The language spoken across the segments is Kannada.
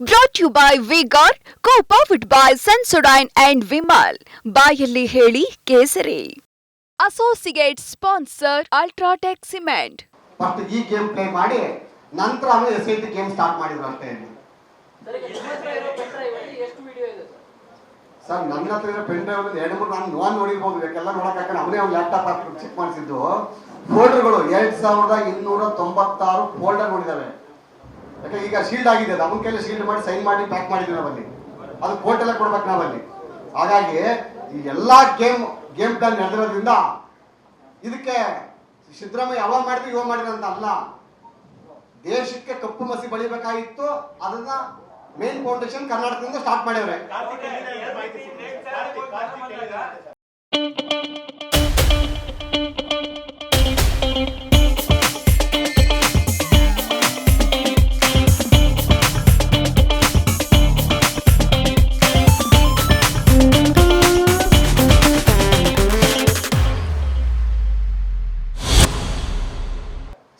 Brought you by Vigor co powered by Sensodyne and Vimal ಬಾಯಲ್ಲಿ ಹೇಳಿ ಕೇಸರಿ. Associate sponsor UltraTech cement first ಈ ಗೇಮ್ ಪ್ಲೇ ಮಾಡಿ ನಂತರ ಆಮೇಲೆ ಎಸ್ ಟಿ ಗೇಮ್ ಸ್ಟಾರ್ಟ್ ಮಾಡಿದ್ರು ಅಷ್ಟೇ ಇಲ್ಲಿ. ಸರ್, ನನ್ನ ಹತ್ರ ಇರೋ ಪೆನ್ ಡ್ರೈವ್ ಎರಡು ಮೂರು ನಾನು ನೋನ್ ನೋಡಿರ್ಬೋದು ಬೇಕೆಲ್ಲ ನೋಡಕ್ಕೆ ಅವನೇ ಒಂದು ಲ್ಯಾಪ್ಟಾಪ್ ಹಾಕಿ ಚೆಕ್ ಮಾಡಿಸಿದ್ದು. ಫೋಲ್ಡರ್ಗಳು ಎರಡು ಸಾವಿರದ ಇನ್ನೂರ ತೊಂಬತ್ತಾರು ಫೋಲ್ಡರ್ ನೋಡಿದಾವೆ ಯಾಕೆ ಈಗ ಶೀಲ್ಡ್ ಆಗಿದೆ ಅದು. ಅವನ ಕೈಲಿ ಶೀಲ್ಡ್ ಮಾಡಿ ಸೈನ್ ಮಾಡಿ ಪ್ಯಾಕ್ ಮಾಡಿದ್ವಿ ನಾವಲ್ಲಿ. ಅದು ಕೋರ್ಟ್ ಎಲ್ಲ ಕೊಡ್ಬೇಕು ನಾವಲ್ಲಿ. ಹಾಗಾಗಿ ಈ ಎಲ್ಲ ಗೇಮ್ ಗೇಮ್ ಪ್ಲಾನ್ ನಡೆದಿರೋದ್ರಿಂದ ಇದಕ್ಕೆ ಸಿದ್ದರಾಮಯ್ಯ ಯಾವಾಗ ಮಾಡಿದ್ರು, ಇವಾಗ ಮಾಡಿದ್ರು ಅಂತ ಅಲ್ಲ. ದೇಶಕ್ಕೆ ಕಪ್ಪು ಮಸಿ ಬಳಿಬೇಕಾಗಿತ್ತು. ಅದನ್ನ ಮೇನ್ ಫೌಂಡೇಶನ್ ಕರ್ನಾಟಕದಿಂದ ಸ್ಟಾರ್ಟ್ ಮಾಡಿವ್ರೆ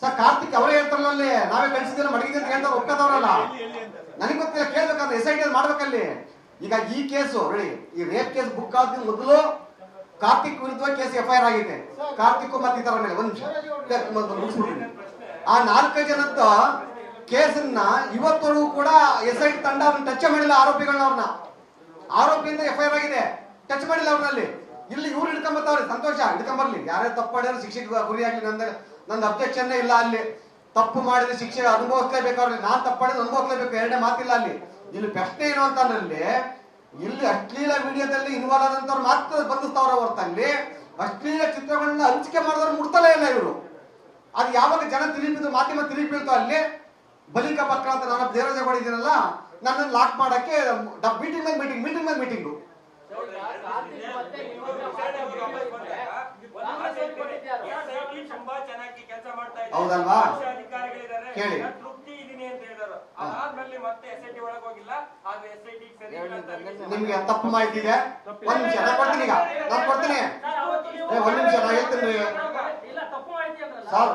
ಸರ್ ಕಾರ್ತಿಕ್ ಅವರೇ ಹೇಳ್ತಾರಲ್ಲ ಅಲ್ಲಿ ನಾವೇ ಕಳಿಸಿದ್ರೆ ಮಡಗಿದೆ ಅಂತ ಹೇಳ್ತಾರೆ ಒಪ್ಕೋತಾವ್ರಲ್ಲ. ನನಗೆ ಗೊತ್ತಿಲ್ಲ ಕೇಳ್ಬೇಕಂದ್ರೆ ಎಸ್ ಐ ಟಿ ಮಾಡ್ಬೇಕಲ್ಲಿ. ಈಗ ಈ ಕೇಸು ಹೇಳಿ ಈ ರೇಪ್ ಕೇಸ್ ಬುಕ್ ಆದ ಮೊದಲು ಕಾರ್ತಿಕ್ ವಿರುದ್ಧ ಕೇಸ್ ಎಫ್ ಐ ಆರ್ ಆಗಿದೆ ಕಾರ್ತಿಕ್ ಮತ್ತೆ ಇತರ ಮೇಲೆ ಒಂದು ಆ ನಾಲ್ಕೈದು ಜನದ ಕೇಸನ್ನ ಇವತ್ತವರೆಗೂ ಕೂಡ ಎಸ್ ಐ ಟಿ ತಂಡ ಅವ್ರನ್ನ ಟಚ್ ಮಾಡಿಲ್ಲ ಆರೋಪಿಗಳನ್ನ ಅವ್ರನ್ನ. ಆರೋಪಿಯಿಂದ ಎಫ್ ಐ ಆರ್ ಆಗಿದೆ. ಟಚ್ ಮಾಡಿಲ್ಲ ಅವ್ರಲ್ಲಿ ಇಲ್ಲಿ ಇವ್ರು ಹಿಡ್ಕೊಂಬತ್ತವ್ರಿ ಸಂತೋಷ. ಹಿಡ್ಕೊಂಬರ್ಲಿ ಯಾರೇ ತಪ್ಪು ಶಿಕ್ಷೆಗೆ ಗುರಿ ಆಗ್ಲಿ ನಂದ. ನಂದು ಅಬ್ಜೆಕ್ಷನ್ ಇಲ್ಲ ಅಲ್ಲಿ. ತಪ್ಪು ಮಾಡಿದ ಶಿಕ್ಷೆ ಅನುಭವಿಸ್ಲೇಬೇಕಾದ್ರೆ ನಾನು ತಪ್ಪು ಮಾಡಿದ್ರೆ ಅನುಭವಿಸ್ಲೇಬೇಕು ಎರಡನೇ ಮಾತಿಲ್ಲ ಅಲ್ಲಿ. ಇಲ್ಲಿ ಪ್ರಶ್ನೆ ಏನು ಅಂತಂದ್ರೆ ಇಲ್ಲಿ ಅಶ್ಲೀಲ ವಿಡಿಯೋದಲ್ಲಿ ಇನ್ವಾಲ್ವ್ ಆದಂತವ್ರು ಮಾತ್ರ ಬಂಧಿಸ್ತಾವ್ರ ಹೊರತಲ್ಲಿ ಅಶ್ಲೀಲ ಚಿತ್ರಗಳನ್ನ ಹಂಚಿಕೆ ಮಾಡಿದವ್ರು ಮುಡ್ತಲೇ ಇಲ್ಲ ಇವರು. ಅದು ಯಾವಾಗ ಜನ ತಿರುಗಿದ್ದು ಮಾಧ್ಯಮ ತಿರುಗಿ ಬೀಳ್ತೋ ಅಲ್ಲಿ. ಬಲಿಕ ಪಕ್ಕ ಅಂತ ನಾನು ದೇವರಾಜ ಮಾಡಿದ್ದೀನಲ್ಲ ನನ್ನನ್ನು ಲಾಕ್ ಮಾಡಕ್ಕೆ ಮೀಟಿಂಗ್ ಮೇಲೆ ಮೀಟಿಂಗ್ ಮೀಟಿಂಗ್ ಮೇಲೆ ಮೀಟಿಂಗು ಅದಾದ್ಮೇಲೆ ಮತ್ತೆ ಎಸ್ ಐ ಟಿ ಒಳಗೆ ಹೋಗಿಲ್ಲ ಆದ್ರೆ ಎಸ್ ಐ ಟಿ ಸರಿ ಇಲ್ಲ ಅಂತ ಅನಿಸಿದೆ. ನಿಮ್ಗೆ ತಪ್ಪು ಮಾಹಿತಿ ಇದೆ. ಒಂದ್ ನಿಮಿಷ ನಾನು ಕೊಡ್ತೀನಿ ಈಗ. ನಾನು ಕೊಡ್ತೀನಿ. ಏ ಒಂದ್ ನಿಮಿಷ ನಾ ಹೇಳ್ತೀನಿ ಸರ್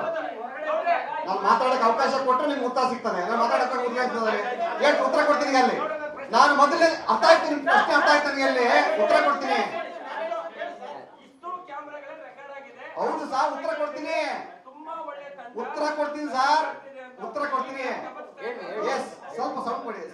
ನಾನು ಮಾತಾಡಕ್ಕೆ ಅವಕಾಶ ಕೊಟ್ಟರೆ ನಿಮ್ಗೆ ಉತ್ತರ ಸಿಗ್ತದೆ. ನಾನು ಮಾತಾಡಕ್ಕೆ ಉತ್ತರ ಸಿಗ್ತದೆ ಎಷ್ಟು ಉತ್ತರ ಕೊಡ್ತೀನಿ ಅಲ್ಲಿ? ನಾನು ಮೊದಲೇ ಅರ್ಥ ಆಯ್ತು ನಿಮ್ ಪ್ರಶ್ನೆ ಅರ್ಥ ಆಯ್ತು ನನಗೆ ಅಲ್ಲಿ. ಉತ್ತರ ಕೊಡ್ತೀನಿ. ಇಷ್ಟು ಕ್ಯಾಮ್ರಾಗಳ ರೆಕಾರ್ಡ್ ಆಗಿದೆ. ಹೌದು ಸರ್ ಉತ್ತರ ಕೊಡ್ತೀನಿ. ತುಂಬಾ ಒಳ್ಳೆ ತಂಡ ಉತ್ತರ ಕೊಡ್ತೀನಿ ಸರ್. ಉತ್ತರ ಕೊಡ್ತೀನಿ.